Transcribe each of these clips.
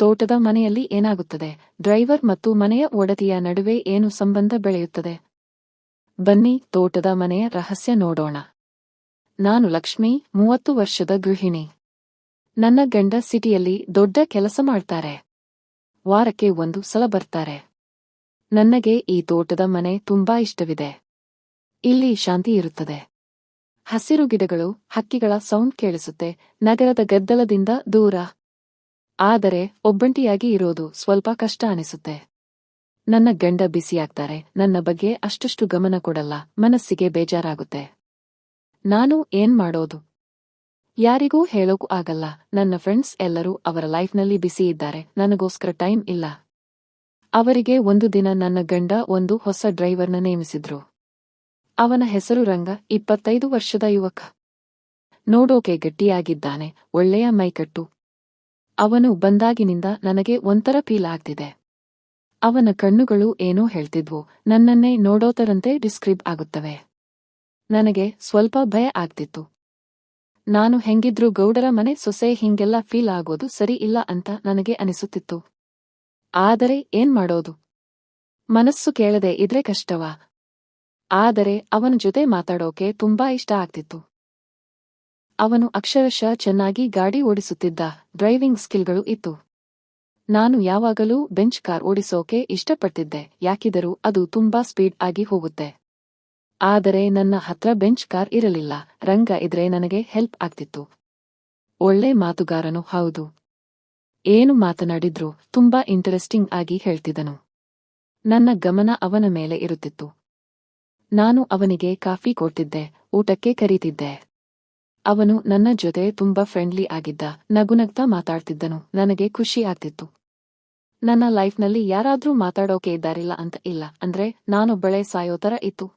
ತೋಟದ ಮನೆಯಲ್ಲಿ ಏನಾಗುತ್ತದೆ? ಡ್ರೈವರ್ ಮತ್ತು ಮನೆಯ ಒಡತಿಯ ನಡುವೆ ಏನು ಸಂಬಂಧ ಬೆಳೆಯುತ್ತದೆ? ಬನ್ನಿ, ತೋಟದ ಮನೆಯ ರಹಸ್ಯ ನೋಡೋಣ. ನಾನು ಲಕ್ಷ್ಮಿ, ಮೂವತ್ತು ವರ್ಷದ ಗೃಹಿಣಿ. ನನ್ನ ಗಂಡ ಸಿಟಿಯಲ್ಲಿ ದೊಡ್ಡ ಕೆಲಸ ಮಾಡ್ತಾರೆ. ವಾರಕ್ಕೆ ಒಂದು ಸಲ ಬರ್ತಾರೆ. ನನಗೆ ಈ ತೋಟದ ಮನೆ ತುಂಬಾ ಇಷ್ಟವಿದೆ. ಇಲ್ಲಿ ಶಾಂತಿ ಇರುತ್ತದೆ. ಹಸಿರು ಗಿಡಗಳು, ಹಕ್ಕಿಗಳ ಸೌಂಡ್ ಕೇಳಿಸುತ್ತೆ. ನಗರದ ಗದ್ದಲದಿಂದ ದೂರ. ಆದರೆ ಒಬ್ಬಂಟಿಯಾಗಿ ಇರೋದು ಸ್ವಲ್ಪ ಕಷ್ಟ ಅನಿಸುತ್ತೆ. ನನ್ನ ಗಂಡ ಬಿಸಿಯಾಗ್ತಾರೆ ನನ್ನ ಬಗ್ಗೆ ಅಷ್ಟಷ್ಟು ಗಮನ ಕೊಡಲ್ಲ, ಮನಸ್ಸಿಗೆ ಬೇಜಾರಾಗುತ್ತೆ. ನಾನು ಏನ್ ಮಾಡೋದು? ಯಾರಿಗೂ ಹೇಳೋಕು ಆಗಲ್ಲ, ನನ್ನ ಫ್ರೆಂಡ್ಸ್ ಎಲ್ಲರೂ ಅವರ ಲೈಫ್ನಲ್ಲಿ ಬಿಸಿ ಇದ್ದಾರೆ, ನನಗೋಸ್ಕರ ಟೈಮ್ ಇಲ್ಲ. ಅವರಿಗೆ ಒಂದು ದಿನ ನನ್ನ ಗಂಡ ಒಂದು ಹೊಸ ಡ್ರೈವರ್ನ ನೇಮಿಸಿದ್ರು. ಅವನ ಹೆಸರು ರಂಗ, ಇಪ್ಪತ್ತೈದು ವರ್ಷದ ಯುವಕ. ನೋಡೋಕೆ ಗಟ್ಟಿಯಾಗಿದ್ದಾನೆ, ಒಳ್ಳೆಯ ಮೈಕಟ್ಟು. ಅವನು ಬಂದಾಗಿನಿಂದ ನನಗೆ ಒಂಥರ ಫೀಲ್ ಆಗ್ತಿದೆ. ಅವನ ಕಣ್ಣುಗಳು ಏನೋ ಹೇಳ್ತಿದ್ವು, ನನ್ನನ್ನೇ ನೋಡೋತರಂತೆ ಡಿಸ್ಕ್ರಿಬ್ ಆಗುತ್ತವೆ. ನನಗೆ ಸ್ವಲ್ಪ ಭಯ ಆಗ್ತಿತ್ತು. ನಾನು ಹೆಂಗಿದ್ರೂ ಗೌಡರ ಮನೆ ಸೊಸೆ ಹಿಂಗೆಲ್ಲ ಫೀಲ್ ಆಗೋದು ಸರಿ ಇಲ್ಲ ಅಂತ ನನಗೆ ಅನಿಸುತ್ತಿತ್ತು. ಆದರೆ ಏನ್ ಮಾಡೋದು? ಮನಸ್ಸು ಕೇಳದೆ ಇದ್ರೆ ಕಷ್ಟವಾ? ಆದರೆ ಅವನ ಜೊತೆ ಮಾತಾಡೋಕೆ ತುಂಬಾ ಇಷ್ಟ ಆಗ್ತಿತ್ತು. ಅವನು ಅಕ್ಷರಶಃ ಚೆನ್ನಾಗಿ ಗಾಡಿ ಓಡಿಸುತ್ತಿದ್ದ. ಡ್ರೈವಿಂಗ್ ಸ್ಕಿಲ್ಗಳು ಇತ್ತು. ನಾನು ಯಾವಾಗಲೂ ಬೆಂಚ್ ಕಾರ್ ಓಡಿಸೋಕೆ ಇಷ್ಟಪಡ್ತಿದ್ದೆ. ಯಾಕಿದರೂ ಅದು ತುಂಬಾ ಸ್ಪೀಡ್ ಆಗಿ ಹೋಗುತ್ತೆ. ಆದರೆ ನನ್ನ ಹತ್ರ ಬೆಂಚ್ ಕಾರ್ ಇರಲಿಲ್ಲ. ರಂಗ ಇದ್ರೆ ನನಗೆ ಹೆಲ್ಪ್ ಆಗ್ತಿತ್ತು. ಒಳ್ಳೆ ಮಾತುಗಾರನು ಹೌದು. ಏನು ಮಾತನಾಡಿದ್ರು ತುಂಬಾ ಇಂಟರೆಸ್ಟಿಂಗ್ ಆಗಿ ಹೇಳ್ತಿದನು ನನ್ನ ಗಮನ ಅವನ ಮೇಲೆ ಇರುತ್ತಿತ್ತು. ನಾನು ಅವನಿಗೆ ಕಾಫಿ ಕೊಡ್ತಿದ್ದೆ. ಊಟಕ್ಕೆ ಕರೀತಿದ್ದೆ. ಅವನು ನನ್ನ ಜೊತೆ ತುಂಬಾ ಫ್ರೆಂಡ್ಲಿ ಆಗಿದ್ದ. ನಗುನಗ್ತಾ ಮಾತಾಡ್ತಿದ್ದನು. ನನಗೆ ಖುಷಿ ಆಗ್ತಿತ್ತು. ನನ್ನ ಲೈಫ್ನಲ್ಲಿ ಯಾರಾದ್ರೂ ಮಾತಾಡೋಕೆ ಇದ್ದಾರಿಲ್ಲ ಅಂತ ಇಲ್ಲ. ಅಂದ್ರೆ ನಾನು ಸಾಯೋ ತರ ಇತ್ತು.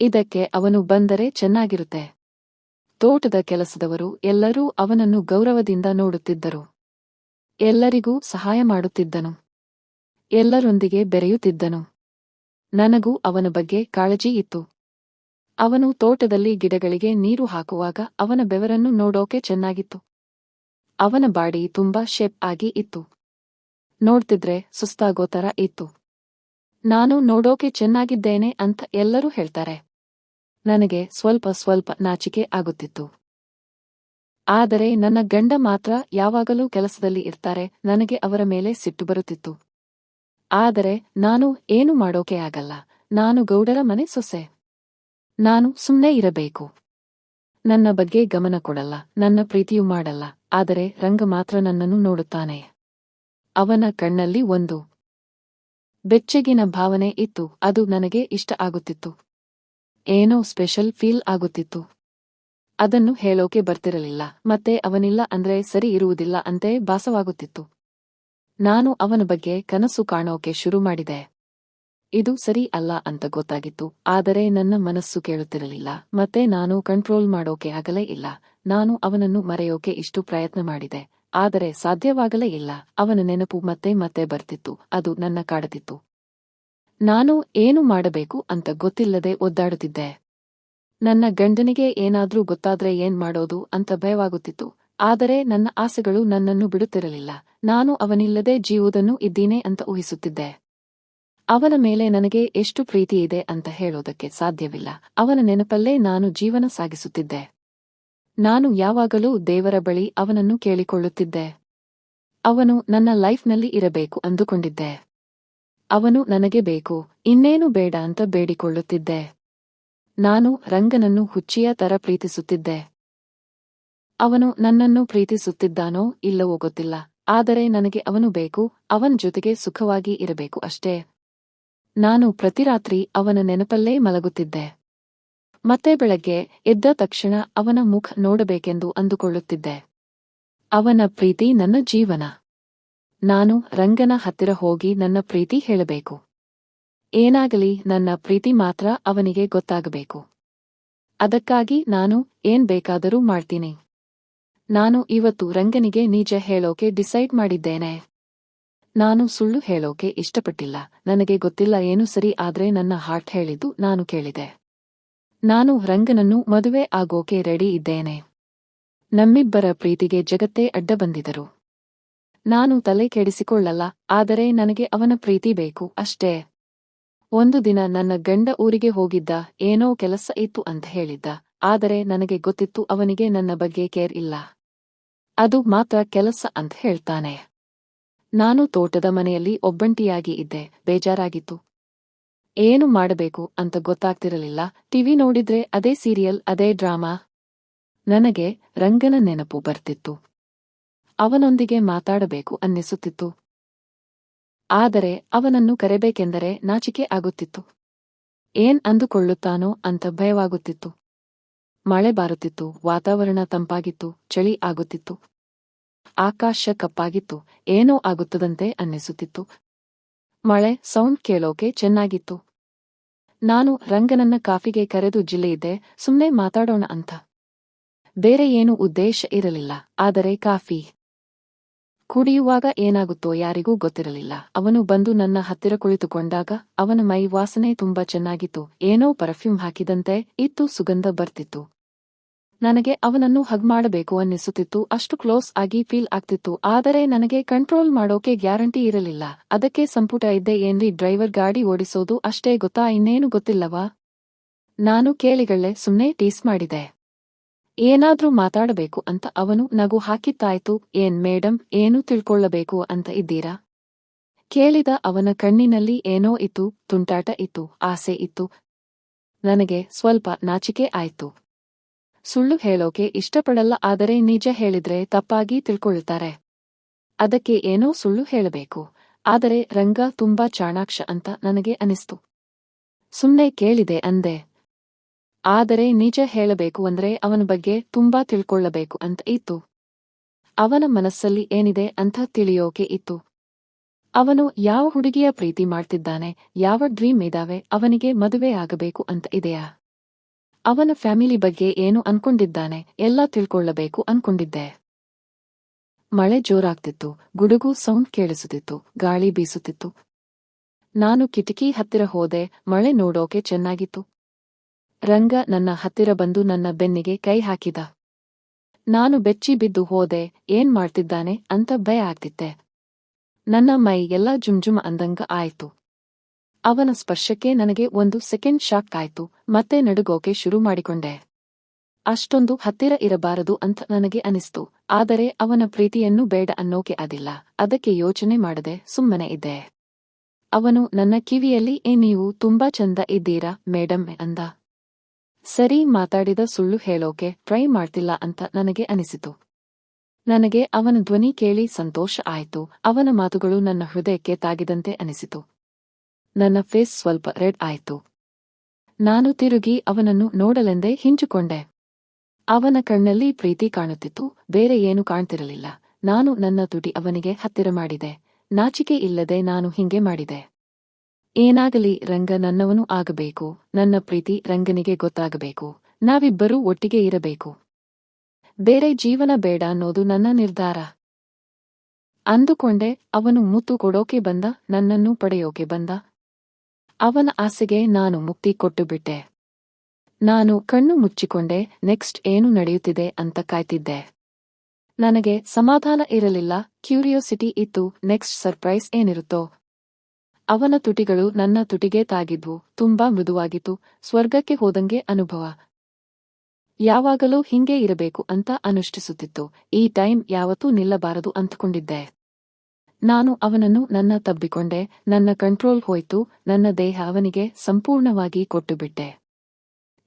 ಇದಕ್ಕೆ ಅವನು ಬಂದರೆ ಚೆನ್ನಾಗಿರುತ್ತೆ. ತೋಟದ ಕೆಲಸದವರು ಎಲ್ಲರೂ ಅವನನ್ನು ಗೌರವದಿಂದ ನೋಡುತ್ತಿದ್ದರು. ಎಲ್ಲರಿಗೂ ಸಹಾಯ ಮಾಡುತ್ತಿದ್ದನು. ಎಲ್ಲರೊಂದಿಗೆ ಬೆರೆಯುತ್ತಿದ್ದನು. ನನಗೂ ಅವನ ಬಗ್ಗೆ ಕಾಳಜಿ ಇತ್ತು. ಅವನು ತೋಟದಲ್ಲಿ ಗಿಡಗಳಿಗೆ ನೀರು ಹಾಕುವಾಗ ಅವನ ಬೆವರನ್ನು ನೋಡೋಕೆ ಚೆನ್ನಾಗಿತ್ತು. ಅವನ ಬಾಡಿ ತುಂಬಾ ಶೇಪ್ ಆಗಿ ಇತ್ತು. ನೋಡ್ತಿದ್ರೆ ಸುಸ್ತಾಗೋ ತರ ಇತ್ತು. ನಾನು ನೋಡೋಕೆ ಚೆನ್ನಾಗಿದ್ದೇನೆ ಅಂತ ಎಲ್ಲರೂ ಹೇಳ್ತಾರೆ. ನನಗೆ ಸ್ವಲ್ಪ ಸ್ವಲ್ಪ ನಾಚಿಕೆ ಆಗುತ್ತಿತ್ತು. ಆದರೆ ನನ್ನ ಗಂಡ ಮಾತ್ರ ಯಾವಾಗಲೂ ಕೆಲಸದಲ್ಲಿ ಇರ್ತಾರೆ, ನನಗೆ ಅವರ ಮೇಲೆ ಸಿಟ್ಟು ಬರುತ್ತಿತ್ತು. ಆದರೆ ನಾನು ಏನು ಮಾಡೋಕೆ ಆಗಲ್ಲ, ನಾನು ಗೌಡರ ಮನೆ ಸೊಸೆ. ನಾನು ಸುಮ್ಮನೆ ಇರಬೇಕು. ನನ್ನ ಬಗ್ಗೆ ಗಮನ ಕೊಡಲ್ಲ, ನನ್ನ ಪ್ರೀತಿಯೂ ಮಾಡಲ್ಲ, ಆದರೆ ರಂಗ ಮಾತ್ರ ನನ್ನನ್ನು ನೋಡುತ್ತಾನೆ. ಅವನ ಕಣ್ಣಲ್ಲಿ ಒಂದು ಬೆಚ್ಚಗಿನ ಭಾವನೆ ಇತ್ತು, ಅದು ನನಗೆ ಇಷ್ಟ ಆಗುತ್ತಿತ್ತು. ಏನೋ ಸ್ಪೆಷಲ್ ಫೀಲ್ ಆಗುತ್ತಿತ್ತು. ಅದನ್ನು ಹೇಳೋಕೆ ಬರ್ತಿರಲಿಲ್ಲ, ಮತ್ತೆ ಅವನಿಲ್ಲ ಅಂದ್ರೆ ಸರಿ ಇರುವುದಿಲ್ಲ ಅಂತೆ ಭಾಸವಾಗುತ್ತಿತ್ತು. ನಾನು ಅವನ ಬಗ್ಗೆ ಕನಸು ಕಾಣೋಕೆ ಶುರು ಮಾಡಿದೆ. ಇದು ಸರಿ ಅಲ್ಲ ಅಂತ ಗೊತ್ತಾಗಿತ್ತು, ಆದರೆ ನನ್ನ ಮನಸ್ಸು ಕೇಳುತ್ತಿರಲಿಲ್ಲ, ಮತ್ತೆ ನಾನು ಕಂಟ್ರೋಲ್ ಮಾಡೋಕೆ ಆಗಲೇ ಇಲ್ಲ. ನಾನು ಅವನನ್ನು ಮರೆಯೋಕೆ ಇಷ್ಟು ಪ್ರಯತ್ನ ಮಾಡಿದೆ, ಆದರೆ ಸಾಧ್ಯವಾಗಲೇ ಇಲ್ಲ. ಅವನ ನೆನಪು ಮತ್ತೆ ಮತ್ತೆ ಬರ್ತಿತ್ತು, ಅದು ನನ್ನ ಕಾಡುತ್ತಿತ್ತು ನಾನು ಏನು ಮಾಡಬೇಕು ಅಂತ ಗೊತ್ತಿಲ್ಲದೆ ಒದ್ದಾಡುತ್ತಿದ್ದೆ. ನನ್ನ ಗಂಡನಿಗೆ ಏನಾದ್ರೂ ಗೊತ್ತಾದ್ರೆ ಏನ್ ಮಾಡೋದು ಅಂತ ಭಯವಾಗುತ್ತಿತ್ತು, ಆದರೆ ನನ್ನ ಆಸೆಗಳು ನನ್ನನ್ನು ಬಿಡುತ್ತಿರಲಿಲ್ಲ. ನಾನು ಅವನಿಲ್ಲದೆ ಜೀವುದನ್ನು ಇದ್ದೀನಿ ಅಂತ ಊಹಿಸುತ್ತಿದ್ದೆ. ಅವನ ಮೇಲೆ ನನಗೆ ಎಷ್ಟು ಪ್ರೀತಿ ಇದೆ ಅಂತ ಹೇಳೋದಕ್ಕೆ ಸಾಧ್ಯವಿಲ್ಲ. ಅವನ ನೆನಪಲ್ಲೇ ನಾನು ಜೀವನ ಸಾಗಿಸುತ್ತಿದ್ದೆ. ನಾನು ಯಾವಾಗಲೂ ದೇವರ ಬಳಿ ಅವನನ್ನು ಕೇಳಿಕೊಳ್ಳುತ್ತಿದ್ದೆ. ಅವನು ನನ್ನ ಲೈಫ್ನಲ್ಲಿ ಇರಬೇಕು ಅಂದುಕೊಂಡಿದ್ದೆ. ಅವನು ನನಗೆ ಬೇಕು, ಇನ್ನೇನು ಬೇಡ ಅಂತ ಬೇಡಿಕೊಳ್ಳುತ್ತಿದ್ದೆ. ನಾನು ರಂಗನನ್ನು ಹುಚ್ಚಿಯ ತರ ಪ್ರೀತಿಸುತ್ತಿದ್ದೆ. ಅವನು ನನ್ನನ್ನು ಪ್ರೀತಿಸುತ್ತಿದ್ದಾನೋ ಇಲ್ಲವೋ ಗೊತ್ತಿಲ್ಲ, ಆದರೆ ನನಗೆ ಅವನು ಬೇಕು, ಅವನ ಜೊತೆಗೆ ಸುಖವಾಗಿ ಇರಬೇಕು ಅಷ್ಟೇ. ನಾನು ಪ್ರತಿರಾತ್ರಿ ಅವನ ನೆನಪಲ್ಲೇ ಮಲಗುತ್ತಿದ್ದೆ. ಮತ್ತೆ ಬೆಳಗ್ಗೆ ಎದ್ದ ತಕ್ಷಣ ಅವನ ಮುಖ ನೋಡಬೇಕೆಂದು ಅಂದುಕೊಳ್ಳುತ್ತಿದ್ದೆ. ಅವನ ಪ್ರೀತಿ ನನ್ನ ಜೀವನ. ನಾನು ರಂಗನ ಹತ್ತಿರ ಹೋಗಿ ನನ್ನ ಪ್ರೀತಿ ಹೇಳಬೇಕು. ಏನಾಗಲಿ ನನ್ನ ಪ್ರೀತಿ ಮಾತ್ರ ಅವನಿಗೆ ಗೊತ್ತಾಗಬೇಕು. ಅದಕ್ಕಾಗಿ ನಾನು ಏನ್ ಬೇಕಾದರೂ ಮಾಡ್ತೀನಿ. ನಾನು ಇವತ್ತು ರಂಗನಿಗೆ ನಿಜ ಹೇಳೋಕೆ ಡಿಸೈಡ್ ಮಾಡಿದ್ದೇನೆ. ನಾನು ಸುಳ್ಳು ಹೇಳೋಕೆ ಇಷ್ಟಪಟ್ಟಿಲ್ಲ. ನನಗೆ ಗೊತ್ತಿಲ್ಲ ಏನು ಸರಿ ಆದ್ರೆ ನನ್ನ ಹಾರ್ಟ್ ಹೇಳಿದ್ದು ನಾನು ಕೇಳಿದೆ. ನಾನು ರಂಗನನ್ನು ಮದುವೆ ಆಗೋಕೆ ರೆಡಿ ಇದ್ದೇನೆ. ನಮ್ಮಿಬ್ಬರ ಪ್ರೀತಿಗೆ ಜಗತ್ತೇ ಅಡ್ಡ ಬಂದಿದರು ನಾನು ತಲೆ ಕೆಡಿಸಿಕೊಳ್ಳಲ್ಲ, ಆದರೆ ನನಗೆ ಅವನ ಪ್ರೀತಿ ಬೇಕು ಅಷ್ಟೇ. ಒಂದು ದಿನ ನನ್ನ ಗಂಡ ಊರಿಗೆ ಹೋಗಿದ್ದ, ಏನೋ ಕೆಲಸ ಇತ್ತು ಅಂತ ಹೇಳಿದ್ದ, ಆದರೆ ನನಗೆ ಗೊತ್ತಿತ್ತು ಅವನಿಗೆ ನನ್ನ ಬಗ್ಗೆ ಕೇರ್ ಇಲ್ಲ. ಅದು ಮಾತ್ರ ಕೆಲಸ ಅಂತ ಹೇಳ್ತಾನೆ. ನಾನು ತೋಟದ ಮನೆಯಲ್ಲಿ ಒಬ್ಬಂಟಿಯಾಗಿ ಇದ್ದೆ, ಬೇಜಾರಾಗಿತ್ತು. ಏನು ಮಾಡಬೇಕು ಅಂತ ಗೊತ್ತಾಗ್ತಿರಲಿಲ್ಲ. ಟಿವಿ ನೋಡಿದ್ರೆ ಅದೇ ಸೀರಿಯಲ್, ಅದೇ ಡ್ರಾಮಾ. ನನಗೆ ರಂಗನ ನೆನಪು ಬರ್ತಿತ್ತು. ಅವನೊಂದಿಗೆ ಮಾತಾಡಬೇಕು ಅನ್ನಿಸುತ್ತಿತ್ತು. ಆದರೆ ಅವನನ್ನು ಕರೆಬೇಕೆಂದರೆ ನಾಚಿಕೆ ಆಗುತ್ತಿತ್ತು. ಏನ್ ಅಂದುಕೊಳ್ಳುತ್ತಾನೋ ಅಂತ ಭಯವಾಗುತ್ತಿತ್ತು. ಮಳೆ ಬಾರುತ್ತಿತ್ತು, ವಾತಾವರಣ ತಂಪಾಗಿತ್ತು, ಚಳಿ ಆಗುತ್ತಿತ್ತು. ಆಕಾಶ ಕಪ್ಪಾಗಿತ್ತು, ಏನೋ ಆಗುತ್ತದಂತೆ ಅನ್ನಿಸುತ್ತಿತ್ತು. ಮಳೆ, ಸೌಂಡ್ ಕೇಳೋಕೆ ಚೆನ್ನಾಗಿತ್ತು. ನಾನು ರಂಗನನ್ನ ಕಾಫಿಗೆ ಕರೆದು ಜಿಲ್ಲೆಯಿದ್ದೆ ಸುಮ್ನೆ ಮಾತಾಡೋಣ ಅಂತ. ಬೇರೆ ಏನು ಉದ್ದೇಶ ಇರಲಿಲ್ಲ, ಆದರೆ ಕಾಫಿ ಕುಡಿಯುವಾಗ ಏನಾಗುತ್ತೋ ಯಾರಿಗೂ ಗೊತ್ತಿರಲಿಲ್ಲ. ಅವನು ಬಂದು ನನ್ನ ಹತ್ತಿರ ಕುಳಿತುಕೊಂಡಾಗ ಅವನ ಮೈ ವಾಸನೆ ತುಂಬಾ ಚೆನ್ನಾಗಿತ್ತು, ಏನೋ ಪರ್ಫ್ಯೂಮ್ ಹಾಕಿದಂತೆ ಇತ್ತು, ಸುಗಂಧ ಬರ್ತಿತ್ತು. ನನಗೆ ಅವನನ್ನು ಹಗ್ ಮಾಡಬೇಕು ಅನ್ನಿಸುತ್ತಿತ್ತು. ಅಷ್ಟು ಕ್ಲೋಸ್ ಆಗಿ ಫೀಲ್ ಆಗ್ತಿತ್ತು. ಆದರೆ ನನಗೆ ಕಂಟ್ರೋಲ್ ಮಾಡೋಕೆ ಗ್ಯಾರಂಟಿ ಇರಲಿಲ್ಲ. ಅದಕ್ಕೆ ಸಂಪುಟ ಇದ್ದೆ ಏನ್ರಿ ಡ್ರೈವರ್ ಗಾಡಿ ಓಡಿಸೋದು ಅಷ್ಟೇ ಗೊತ್ತಾ? ಇನ್ನೇನು ಗೊತ್ತಿಲ್ಲವಾ? ನಾನು ಕೇಳಿಗಳೆ ಸುಮ್ನೆ ಟೀಸ್ ಮಾಡಿದೆ. ಏನಾದ್ರೂ ಮಾತಾಡಬೇಕು ಅಂತ ಅವನು ನಗು ಹಾಕಿತ್ತಾಯ್ತು. ಏನ್ ಮೇಡಂ, ಏನು ತಿಳ್ಕೊಳ್ಳಬೇಕು ಅಂತ ಇದ್ದೀರಾ? ಕೇಳಿದ ಅವನ ಕಣ್ಣಿನಲ್ಲಿ ಏನೋ ಇತ್ತು, ತುಂಟಾಟ ಇತ್ತು, ಆಸೆ ಇತ್ತು. ನನಗೆ ಸ್ವಲ್ಪ ನಾಚಿಕೆ ಆಯ್ತು. ಸುಳ್ಳು ಹೇಳೋಕೆ ಇಷ್ಟಪಡಲ್ಲ, ಆದರೆ ನಿಜ ಹೇಳಿದ್ರೆ ತಪ್ಪಾಗಿ ತಿಳ್ಕೊಳ್ತಾರೆ. ಅದಕ್ಕೆ ಏನೋ ಸುಳ್ಳು ಹೇಳಬೇಕು. ಆದರೆ ರಂಗ ತುಂಬಾ ಚಾಣಾಕ್ಷ ಅಂತ ನನಗೆ ಅನಿಸ್ತು. ಸುಮ್ನೆ ಕೇಳಿದೆ ಅಂದೆ, ಆದರೆ ನಿಜ ಹೇಳಬೇಕು ಅಂದ್ರೆ ಅವನ ಬಗ್ಗೆ ತುಂಬಾ ತಿಳ್ಕೊಳ್ಳಬೇಕು ಅಂತ ಇತ್ತು. ಅವನ ಮನಸ್ಸಲ್ಲಿ ಏನಿದೆ ಅಂತ ತಿಳಿಯೋಕೆ ಇತ್ತು. ಅವನು ಯಾವ ಹುಡುಗಿಯ ಪ್ರೀತಿ ಮಾಡ್ತಿದ್ದಾನೆ, ಯಾವ ಡ್ರೀಮ್ ಇದಾವೆ, ಅವನಿಗೆ ಮದುವೆ ಆಗಬೇಕು ಅಂತ ಇದೆಯಾ? ಅವನ ಫ್ಯಾಮಿಲಿ ಬಗ್ಗೆ ಏನು ಅನ್ಕೊಂಡಿದ್ದಾನೆ ಎಲ್ಲ ತಿಳ್ಕೊಳ್ಳಬೇಕು ಅನ್ಕೊಂಡಿದ್ದೆ. ಮಳೆ ಜೋರಾಗ್ತಿತ್ತು, ಗುಡುಗು ಸೌಂಡ್ ಕೇಳಿಸುತ್ತಿತ್ತು, ಗಾಳಿ ಬೀಸುತ್ತಿತ್ತು. ನಾನು ಕಿಟಕಿ ಹತ್ತಿರ ಹೋದೆ, ಮಳೆ ನೋಡೋಕೆ ಚೆನ್ನಾಗಿತ್ತು. ರಂಗ ನನ್ನ ಹತ್ತಿರ ಬಂದು ನನ್ನ ಬೆನ್ನಿಗೆ ಕೈ ಹಾಕಿದ. ನಾನು ಬೆಚ್ಚಿ ಬಿದ್ದು ಹೋದೆ, ಏನ್ ಮಾಡ್ತಿದ್ದಾನೆ ಅಂತ ಭಯ ಆಗ್ತಿತ್ತೆ. ನನ್ನ ಮೈ ಎಲ್ಲ ಜುಮ್ ಅಂದಂಗ ಆಯ್ತು. ಅವನ ಸ್ಪರ್ಶಕ್ಕೆ ನನಗೆ ಒಂದು ಸೆಕೆಂಡ್ ಶಾಕ್ ಆಯ್ತು. ಮತ್ತೆ ನಡುಗೋಕೆ ಶುರು ಮಾಡಿಕೊಂಡೆ. ಅಷ್ಟೊಂದು ಹತ್ತಿರ ಇರಬಾರದು ಅಂತ ನನಗೆ ಅನಿಸ್ತು. ಆದರೆ ಅವನ ಪ್ರೀತಿಯನ್ನು ಬೇಡ ಅನ್ನೋಕೆ ಅದಿಲ್ಲ. ಅದಕ್ಕೆ ಯೋಚನೆ ಮಾಡದೆ ಸುಮ್ಮನೆ ಇದ್ದೆ. ಅವನು ನನ್ನ ಕಿವಿಯಲ್ಲಿ, ಏ ನೀವು ತುಂಬಾ ಚಂದ ಇದ್ದೀರಾ ಮೇಡಮ್ ಅಂದ. ಸರಿ ಮಾತಾಡಿದ ಸುಳ್ಳು ಹೇಳೋಕೆ ಟ್ರೈ ಮಾಡ್ತಿಲ್ಲ ಅಂತ ನನಗೆ ಅನಿಸಿತು. ನನಗೆ ಅವನ ಧ್ವನಿ ಕೇಳಿ ಸಂತೋಷ ಆಯಿತು. ಅವನ ಮಾತುಗಳು ನನ್ನ ಹೃದಯಕ್ಕೆ ತಾಗಿದಂತೆ ಅನಿಸಿತು. ನನ್ನ ಫೇಸ್ ಸ್ವಲ್ಪ ರೆಡ್ ಆಯಿತು. ನಾನು ತಿರುಗಿ ಅವನನ್ನು ನೋಡಲೆಂದೇ ಹಿಂಚುಕೊಂಡೆ. ಅವನ ಕಣ್ಣಲ್ಲಿ ಪ್ರೀತಿ ಕಾಣುತ್ತಿತ್ತು, ಬೇರೆ ಏನು ಕಾಣ್ತಿರಲಿಲ್ಲ. ನಾನು ನನ್ನ ತುಟಿ ಅವನಿಗೆ ಹತ್ತಿರ ಮಾಡಿದೆ. ನಾಚಿಕೆ ಇಲ್ಲದೆ ನಾನು ಹಿಂಗೆ ಮಾಡಿದೆ. ಏನಾಗಲಿ ರಂಗ ನನ್ನವನು ಆಗಬೇಕು, ನನ್ನ ಪ್ರೀತಿ ರಂಗನಿಗೆ ಗೊತ್ತಾಗಬೇಕು. ನಾವಿಬ್ಬರೂ ಒಟ್ಟಿಗೆ ಇರಬೇಕು. ಬೇರೆ ಜೀವನ ಬೇಡ ಅನ್ನೋದು ನನ್ನ ನಿರ್ಧಾರ. ಅಂದುಕೊಂಡೆ, ಅವನು ಮುತ್ತು ಕೊಡೋಕೆ ಬಂದ, ನನ್ನನ್ನು ಪಡೆಯೋಕೆ ಬಂದ ಅವನ ಆಸೆಗೆ ನಾನು ಮುಕ್ತಿ ಕೊಟ್ಟುಬಿಟ್ಟೆ ನಾನು ಕಣ್ಣು ಮುಚ್ಚಿಕೊಂಡೆ, ನೆಕ್ಸ್ಟ್ ಏನು ನಡೆಯುತ್ತಿದೆ ಅಂತ ಕಾಯ್ತಿದ್ದೆ. ನನಗೆ ಸಮಾಧಾನ ಇರಲಿಲ್ಲ, ಕ್ಯೂರಿಯೋಸಿಟಿ ಇತ್ತು, ನೆಕ್ಸ್ಟ್ ಸರ್ಪ್ರೈಸ್ ಏನಿರುತ್ತೋ. ಅವನ ತುಟಿಗಳು ನನ್ನ ತುಟಿಗೆ ತಾಗಿದ್ವು, ತುಂಬಾ ಮೃದುವಾಗಿತ್ತು, ಸ್ವರ್ಗಕ್ಕೆ ಹೋದಂಗೆ ಅನುಭವ. ಯಾವಾಗಲೂ ಹಿಂಗೆ ಇರಬೇಕು ಅಂತ ಅನುಷ್ಠಿಸುತ್ತಿತ್ತು, ಈ ಟೈಮ್ ಯಾವತ್ತೂ ನಿಲ್ಲಬಾರದು ಅಂದುಕೊಂಡಿದ್ದೆ. ನಾನು ಅವನನ್ನು ನನ್ನ ತಬ್ಬಿಕೊಂಡೆ, ನನ್ನ ಕಂಟ್ರೋಲ್ ಹೋಯ್ತು, ನನ್ನ ದೇಹ ಅವನಿಗೆ ಸಂಪೂರ್ಣವಾಗಿ ಕೊಟ್ಟುಬಿಟ್ಟೆ.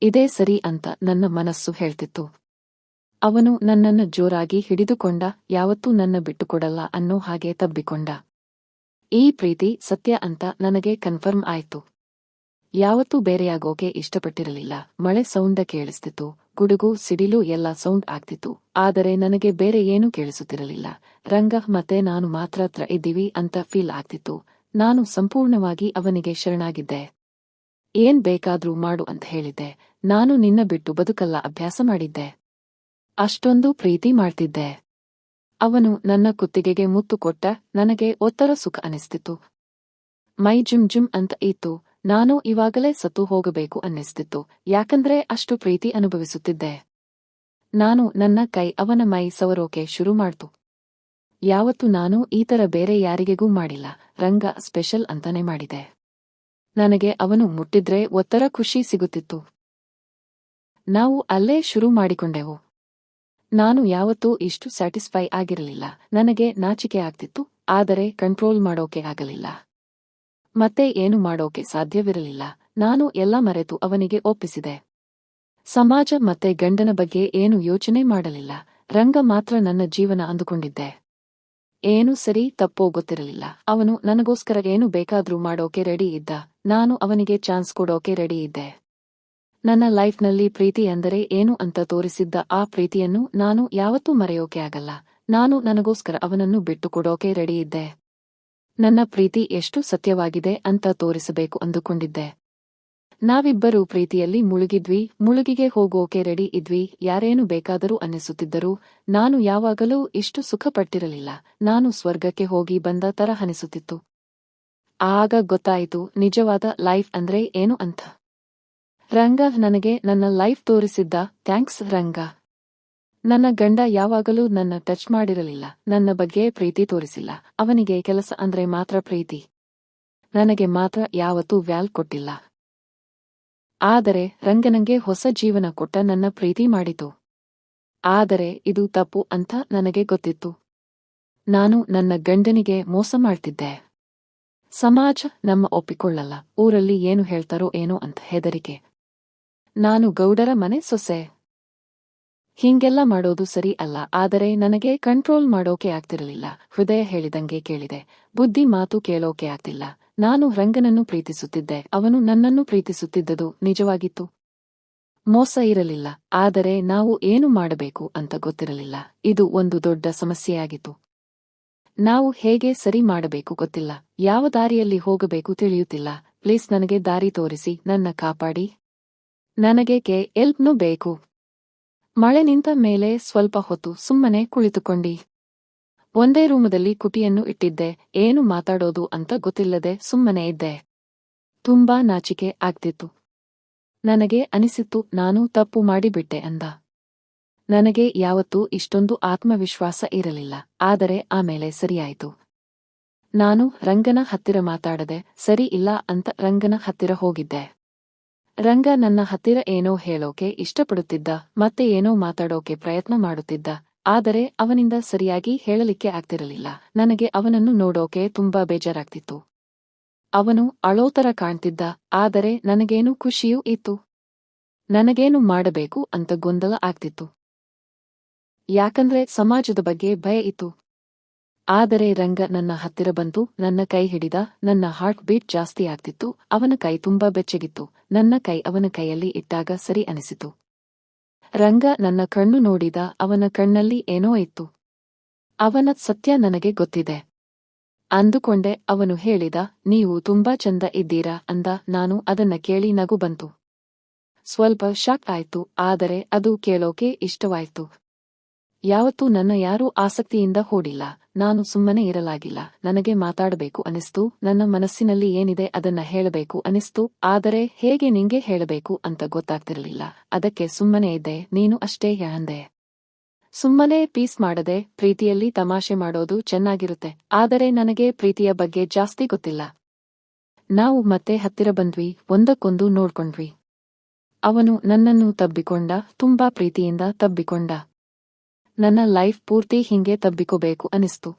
ಇದೇ ಸರಿ ಅಂತ ನನ್ನ ಮನಸ್ಸು ಹೇಳ್ತಿತ್ತು. ಅವನು ನನ್ನನ್ನು ಜೋರಾಗಿ ಹಿಡಿದುಕೊಂಡ, ಯಾವತ್ತೂ ನನ್ನ ಬಿಟ್ಟುಕೊಡಲ್ಲ ಅನ್ನೋ ಹಾಗೆ ತಬ್ಬಿಕೊಂಡ. ಈ ಪ್ರೀತಿ ಸತ್ಯ ಅಂತ ನನಗೆ ಕನ್ಫರ್ಮ್ ಆಯ್ತು. ಯಾವತ್ತೂ ಬೇರೆಯಾಗೋಕೆ ಇಷ್ಟಪಟ್ಟಿರಲಿಲ್ಲ, ಮಳೆ ಸೌಂಡ ಕೇಳಿಸ್ತಿತ್ತು ಗುಡುಗು, ಸಿಡಿಲು ಎಲ್ಲ ಸೌಂಡ್ ಆಗ್ತಿತ್ತು. ಆದರೆ ನನಗೆ ಬೇರೆ ಏನೂ ಕೇಳಿಸುತ್ತಿರಲಿಲ್ಲ. ರಂಗ, ಮತ್ತೆ ನಾನು ಮಾತ್ರ ಹತ್ರ ಇದ್ದೀವಿ ಅಂತ ಫೀಲ್ ಆಗ್ತಿತ್ತು. ನಾನು ಸಂಪೂರ್ಣವಾಗಿ ಅವನಿಗೆ ಶರಣಾಗಿದ್ದೆ. ಏನ್ ಬೇಕಾದ್ರೂ ಮಾಡು ಅಂತ ಹೇಳಿದ್ದೆ. ನಾನು ನಿನ್ನ ಬಿಟ್ಟು ಬದುಕಲ್ಲ ಅಭ್ಯಾಸ ಮಾಡಿದ್ದೆ. ಅಷ್ಟೊಂದು ಪ್ರೀತಿ ಮಾಡ್ತಿದ್ದೆ. ಅವನು ನನ್ನ ಕುತ್ತಿಗೆಗೆ ಮುತ್ತು ಕೊಟ್ಟ ನನಗೆ ಒತ್ತರ ಸುಖ ಅನಿಸ್ತಿತ್ತು. ಮೈ ಜುಮ್ ಜುಮ್ ಅಂತ ಇತ್ತು. ನಾನು ಇವಾಗಲೇ ಸತ್ತು ಹೋಗಬೇಕು ಅನ್ನಿಸ್ತಿತ್ತು, ಯಾಕಂದ್ರೆ ಅಷ್ಟು ಪ್ರೀತಿ ಅನುಭವಿಸುತ್ತಿದ್ದೆ. ನಾನು ನನ್ನ ಕೈ ಅವನ ಮೈ ಸವರೋಕೆ ಶುರು ಮಾಡ್ತು. ಯಾವತ್ತು ನಾನು ಈ ತರ ಬೇರೆ ಯಾರಿಗೆಗೂ ಮಾಡಿಲ್ಲ, ರಂಗ ಸ್ಪೆಷಲ್ ಅಂತಾನೆ ಮಾಡಿದೆ. ನನಗೆ ಅವನು ಮುಟ್ಟಿದ್ರೆ ಒತ್ತರ ಖುಷಿ ಸಿಗುತ್ತಿತ್ತು. ನಾವು ಅಲ್ಲೇ ಶುರು ಮಾಡಿಕೊಂಡೆವು. ನಾನು ಯಾವತ್ತೂ ಇಷ್ಟು ಸ್ಯಾಟಿಸ್ಫೈ ಆಗಿರಲಿಲ್ಲ, ನನಗೆ ನಾಚಿಕೆ ಆಗ್ತಿತ್ತು, ಆದರೆ ಕಂಟ್ರೋಲ್ ಮಾಡೋಕೆ ಆಗಲಿಲ್ಲ. ಮತ್ತೆ ಏನು ಮಾಡೋಕೆ ಸಾಧ್ಯವಿರಲಿಲ್ಲ. ನಾನು ಎಲ್ಲ ಮರೆತು ಅವನಿಗೆ ಒಪ್ಪಿಸಿದೆ. ಸಮಾಜ ಮತ್ತೆ ಗಂಡನ ಬಗ್ಗೆ ಏನು ಯೋಚನೆ ಮಾಡಲಿಲ್ಲ. ರಂಗ ಮಾತ್ರ ನನ್ನ ಜೀವನ ಅಂದುಕೊಂಡಿದ್ದೆ. ಏನು ಸರಿ ತಪ್ಪೋ ಗೊತ್ತಿರಲಿಲ್ಲ. ಅವನು ನನಗೋಸ್ಕರ ಏನು ಬೇಕಾದ್ರೂ ಮಾಡೋಕೆ ರೆಡಿ ಇದ್ದ. ನಾನು ಅವನಿಗೆ ಚಾನ್ಸ್ ಕೊಡೋಕೆ ರೆಡಿ ಇದ್ದೆ. ನನ್ನ ಲೈಫ್ನಲ್ಲಿ ಪ್ರೀತಿ ಅಂದರೆ ಏನು ಅಂತ ತೋರಿಸಿದ್ದ ಆ ಪ್ರೀತಿಯನ್ನು ನಾನು ಯಾವತ್ತೂ ಮರೆಯೋಕೆ ಆಗಲ್ಲ. ನಾನು ನನಗೋಸ್ಕರ ಅವನನ್ನು ಬಿಟ್ಟುಕೊಡೋಕೆ ರೆಡಿ ಇದ್ದೆ. ನನ್ನ ಪ್ರೀತಿ ಎಷ್ಟು ಸತ್ಯವಾಗಿದೆ ಅಂತ ತೋರಿಸಬೇಕು ಅಂದುಕೊಂಡಿದ್ದೆ. ನಾವಿಬ್ಬರೂ ಪ್ರೀತಿಯಲ್ಲಿ ಮುಳುಗಿದ್ವಿ, ಮುಳುಗಿಗೆ ಹೋಗೋಕೆ ರೆಡಿ ಇದ್ವಿ, ಯಾರೇನು ಬೇಕಾದರೂ ಅನ್ನಿಸುತ್ತಿದ್ದರೂ, ನಾನು ಯಾವಾಗಲೂ ಇಷ್ಟು ಸುಖಪಟ್ಟಿರಲಿಲ್ಲ, ನಾನು ಸ್ವರ್ಗಕ್ಕೆ ಹೋಗಿ ಬಂದ ತರ ಅನಿಸುತ್ತಿತ್ತು. ಆಗ ಗೊತ್ತಾಯಿತು, ನಿಜವಾದ ಲೈಫ್ ಅಂದ್ರೆ ಏನು ಅಂತ. ರಂಗ ನನಗೆ ನನ್ನ ಲೈಫ್ ತೋರಿಸಿದ್ದ, ಥ್ಯಾಂಕ್ಸ್ ರಂಗ. ನನ್ನ ಗಂಡ ಯಾವಾಗಲೂ ನನ್ನ ಟಚ್ ಮಾಡಿರಲಿಲ್ಲ, ನನ್ನ ಬಗ್ಗೆ ಪ್ರೀತಿ ತೋರಿಸಿಲ್ಲ. ಅವನಿಗೆ ಕೆಲಸ ಅಂದ್ರೆ ಮಾತ್ರ ಪ್ರೀತಿ. ನನಗೆ ಮಾತ್ರ ಯಾವತ್ತೂ ವ್ಯಾಲ್ ಕೊಟ್ಟಿಲ್ಲ. ಆದರೆ ರಂಗನಂಗೆ ಹೊಸ ಜೀವನ ಕೊಟ್ಟ ನನ್ನ ಪ್ರೀತಿ ಮಾಡಿತು. ಆದರೆ ಇದು ತಪ್ಪು ಅಂತ ನನಗೆ ಗೊತ್ತಿತ್ತು. ನಾನು ನನ್ನ ಗಂಡನಿಗೆ ಮೋಸ ಮಾಡ್ತಿದ್ದೆ. ಸಮಾಜ ನಮ್ಮ ಒಪ್ಪಿಕೊಳ್ಳಲ್ಲ, ಊರಲ್ಲಿ ಏನು ಹೇಳ್ತಾರೋ ಏನೋ ಅಂತ ಹೆದರಿಕೆ. ನಾನು ಗೌಡರ ಮನೆ ಸೊಸೆ. ಹಿಂಗೆಲ್ಲ ಮಾಡೋದು ಸರಿ ಅಲ್ಲ, ಆದರೆ ನನಗೆ ಕಂಟ್ರೋಲ್ ಮಾಡೋಕೆ ಆಗ್ತಿರಲಿಲ್ಲ. ಹೃದಯ ಹೇಳಿದಂಗೆ ಕೇಳಿದೆ. ಬುದ್ಧಿ ಮಾತು ಕೇಳೋಕೆ ಆಗ್ತಿಲ್ಲ. ನಾನು ರಂಗನನ್ನು ಪ್ರೀತಿಸುತ್ತಿದ್ದೆ. ಅವನು ನನ್ನನ್ನು ಪ್ರೀತಿಸುತ್ತಿದ್ದದು ನಿಜವಾಗಿತ್ತು. ಮೋಸ ಇರಲಿಲ್ಲ. ಆದರೆ ನಾವು ಏನು ಮಾಡಬೇಕು ಅಂತ ಗೊತ್ತಿರಲಿಲ್ಲ. ಇದು ಒಂದು ದೊಡ್ಡ ಸಮಸ್ಯೆಯಾಗಿತ್ತು. ನಾವು ಹೇಗೆ ಸರಿ ಮಾಡಬೇಕು ಗೊತ್ತಿಲ್ಲ. ಯಾವ ದಾರಿಯಲ್ಲಿ ಹೋಗಬೇಕು ತಿಳಿಯುತ್ತಿಲ್ಲ. ಪ್ಲೀಸ್ ನನಗೆ ದಾರಿ ತೋರಿಸಿ. ನನ್ನ ಕಾಪಾಡಿ. ನನಗೆ ಕೆ, ಎಲ್ಪ್ನು ಬೇಕು. ಮಳೆ ನಿಂತ ಮೇಲೆ ಸ್ವಲ್ಪ ಹೊತ್ತು ಸುಮ್ಮನೆ ಕುಳಿತುಕೊಂಡಿ. ಒಂದೇ ರೂಮದಲ್ಲಿ ಕುಟಿಯನ್ನು ಇಟ್ಟಿದ್ದೆ, ಏನು ಮಾತಾಡೋದು ಅಂತ ಗೊತ್ತಿಲ್ಲದೆ ಸುಮ್ಮನೆ ಇದ್ದೆ. ತುಂಬಾ ನಾಚಿಕೆ ಆಗ್ತಿತ್ತು. ನನಗೆ ಅನಿಸಿತ್ತು, ನಾನು ತಪ್ಪು ಮಾಡಿಬಿಟ್ಟೆ ಅಂದ. ನನಗೆ ಯಾವತ್ತೂ ಇಷ್ಟೊಂದು ಆತ್ಮವಿಶ್ವಾಸ ಇರಲಿಲ್ಲ, ಆದರೆ ಆಮೇಲೆ ಸರಿಯಾಯಿತು. ನಾನು ರಂಗನ ಹತ್ತಿರ ಮಾತಾಡದೆ, ಸರಿ ಇಲ್ಲ ಅಂತ ರಂಗನ ಹತ್ತಿರ ಹೋಗಿದ್ದೆ. ರಂಗ ನನ್ನ ಹತ್ತಿರ ಏನೋ ಹೇಳೋಕೆ ಇಷ್ಟಪಡುತ್ತಿದ್ದ, ಮತ್ತೆ ಏನೋ ಮಾತಾಡೋಕೆ ಪ್ರಯತ್ನ ಮಾಡುತ್ತಿದ್ದ, ಆದರೆ ಅವನಿಂದ ಸರಿಯಾಗಿ ಹೇಳಲಿಕ್ಕೆ ಆಗ್ತಿರಲಿಲ್ಲ. ನನಗೆ ಅವನನ್ನು ನೋಡೋಕೆ ತುಂಬಾ ಬೇಜಾರಾಗ್ತಿತ್ತು. ಅವನು ಅಳೋತರ ಕಾಣ್ತಿದ್ದ, ಆದರೆ ನನಗೇನು ಖುಷಿಯೂ ಇತ್ತು. ನನಗೇನು ಮಾಡಬೇಕು ಅಂತ ಗೊಂದಲ ಆಗ್ತಿತ್ತು. ಯಾಕಂದ್ರೆ ಸಮಾಜದ ಬಗ್ಗೆ ಭಯ ಇತ್ತು. ಆದರೆ ರಂಗ ನನ್ನ ಹತ್ತಿರ ಬಂತು, ನನ್ನ ಕೈ ಹಿಡಿದ, ನನ್ನ ಹಾರ್ಟ್ ಬೀಟ್ ಜಾಸ್ತಿ ಆಗ್ತಿತ್ತು, ಅವನ ಕೈ ತುಂಬಾ ಬೆಚ್ಚಗಿತ್ತು, ನನ್ನ ಕೈ ಅವನ ಕೈಯಲ್ಲಿ ಇಟ್ಟಾಗ ಸರಿ ಅನಿಸಿತು. ರಂಗ ನನ್ನ ಕಣ್ಣು ನೋಡಿದ, ಅವನ ಕಣ್ಣಲ್ಲಿ ಏನೋ ಇತ್ತು. ಅವನ ಸತ್ಯ ನನಗೆ ಗೊತ್ತಿದೆ. ಅಂದುಕೊಂಡೆ, ಅವನು ಹೇಳಿದ, ನೀವು ತುಂಬಾ ಚಂದ ಇದ್ದೀರಾ ಅಂದ, ನಾನು ಅದನ್ನ ಕೇಳಿ ನಗು ಬಂತು. ಸ್ವಲ್ಪ ಶಾಕ್ ಆಯ್ತು, ಆದರೆ ಅದು ಕೇಳೋಕೆ ಇಷ್ಟವಾಯ್ತು. ಯಾವತ್ತೂ ನನ್ನ ಯಾರೂ ಆಸಕ್ತಿಯಿಂದ ಹೂಡಿಲ್ಲ. ನಾನು ಸುಮ್ಮನೆ ಇರಲಾಗಿಲ್ಲ. ನನಗೆ ಮಾತಾಡಬೇಕು ಅನಿಸ್ತು. ನನ್ನ ಮನಸ್ಸಿನಲ್ಲಿ ಏನಿದೆ ಅದನ್ನ ಹೇಳಬೇಕು ಅನಿಸ್ತು. ಆದರೆ ಹೇಗೆ ನಿಂಗೆ ಹೇಳಬೇಕು ಅಂತ ಗೊತ್ತಾಗ್ತಿರಲಿಲ್ಲ. ಅದಕ್ಕೆ ಸುಮ್ಮನೆ ಇದ್ದೆ. ನೀನು ಅಷ್ಟೇ ಅಂದೆ ಸುಮ್ಮನೆ ಪೀಸ್ ಮಾಡದೆ ಪ್ರೀತಿಯಲ್ಲಿ ತಮಾಷೆ ಮಾಡೋದು ಚೆನ್ನಾಗಿರುತ್ತೆ. ಆದರೆ ನನಗೆ ಪ್ರೀತಿಯ ಬಗ್ಗೆ ಜಾಸ್ತಿ ಗೊತ್ತಿಲ್ಲ. ನಾವು ಮತ್ತೆ ಹತ್ತಿರ ಬಂದ್ವಿ. ಒಂದಕ್ಕೊಂದು ನೋಡ್ಕೊಂಡ್ವಿ. ಅವನು ನನ್ನನ್ನು ತಬ್ಬಿಕೊಂಡ, ತುಂಬಾ ಪ್ರೀತಿಯಿಂದ ತಬ್ಬಿಕೊಂಡ. ನನ್ನ ಲೈಫ್ ಪೂರ್ತಿ ಹಿಂಗೆ ತಬ್ಬಿಕೋಬೇಕು ಅನಿಸ್ತು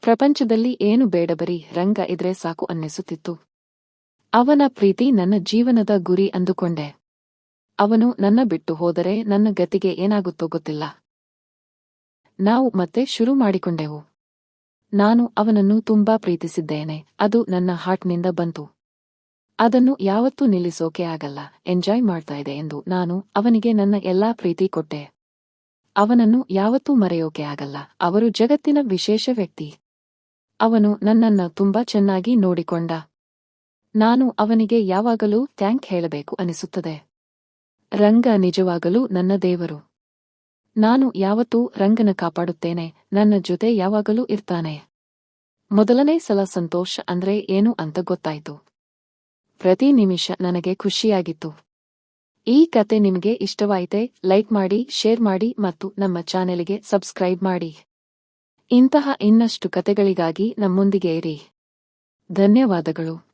ಪ್ರಪಂಚದಲ್ಲಿ ಏನು ಬೇಡ ಬರೀ ರಂಗ ಇದ್ರೆ ಸಾಕು ಅನ್ನಿಸುತ್ತಿತ್ತು. ಅವನ ಪ್ರೀತಿ ನನ್ನ ಜೀವನದ ಗುರಿ ಅಂದುಕೊಂಡೆ. ಅವನು ನನ್ನ ಬಿಟ್ಟು ಹೋದರೆ ನನ್ನ ಗತಿಗೆ ಏನಾಗುತ್ತೋ ಗೊತ್ತಿಲ್ಲ. ನಾವು ಮತ್ತೆ ಶುರು ಮಾಡಿಕೊಂಡೆವು. ನಾನು ಅವನನ್ನು ತುಂಬಾ ಪ್ರೀತಿಸಿದ್ದೇನೆ, ಅದು ನನ್ನ ಹಾರ್ಟ್ನಿಂದ ಬಂತು. ಅದನ್ನು ಯಾವತ್ತೂ ನಿಲ್ಲಿಸೋಕೆ ಆಗಲ್ಲ, ಎಂಜಾಯ್ ಮಾಡ್ತಾ ಇದೆ ಎಂದು ನಾನು ಅವನಿಗೆ ನನ್ನ ಎಲ್ಲಾ ಪ್ರೀತಿ ಕೊಟ್ಟೆ. ಅವನನ್ನು ಯಾವತ್ತೂ ಮರೆಯೋಕೆ ಆಗಲ್ಲ. ಅವರು ಜಗತ್ತಿನ ವಿಶೇಷ ವ್ಯಕ್ತಿ. ಅವನು ನನ್ನನ್ನ ತುಂಬಾ ಚೆನ್ನಾಗಿ ನೋಡಿಕೊಂಡ. ನಾನು ಅವನಿಗೆ ಯಾವಾಗಲೂ ಥ್ಯಾಂಕ್ ಹೇಳಬೇಕು ಅನಿಸುತ್ತದೆ. ರಂಗ ನಿಜವಾಗಲೂ ನನ್ನ ದೇವರು. ನಾನು ಯಾವತ್ತೂ ರಂಗನ ಕಾಪಾಡುತ್ತೇನೆ. ನನ್ನ ಜೊತೆ ಯಾವಾಗಲೂ ಇರ್ತಾನೆ. ಮೊದಲನೇ ಸಲ ಸಂತೋಷ ಅಂದ್ರೆ ಏನು ಅಂತ ಗೊತ್ತಾಯ್ತು. ಪ್ರತಿ ನಿಮಿಷ ನನಗೆ ಖುಷಿಯಾಗಿತ್ತು. ಈ ಕತೆ ನಿಮಗೆ ಇಷ್ಟವಾಯಿತೆ, ಲೈಕ್ ಮಾಡಿ, ಶೇರ್ ಮಾಡಿ ಮತ್ತು ನಮ್ಮ ಚಾನೆಲ್ಗೆ ಸಬ್ಸ್ಕ್ರೈಬ್ ಮಾಡಿ. ಇಂತಹ ಇನ್ನಷ್ಟು ಕತೆಗಳಿಗಾಗಿ ನಮ್ಮೊಂದಿಗೆ ಇರಿ. ಧನ್ಯವಾದಗಳು.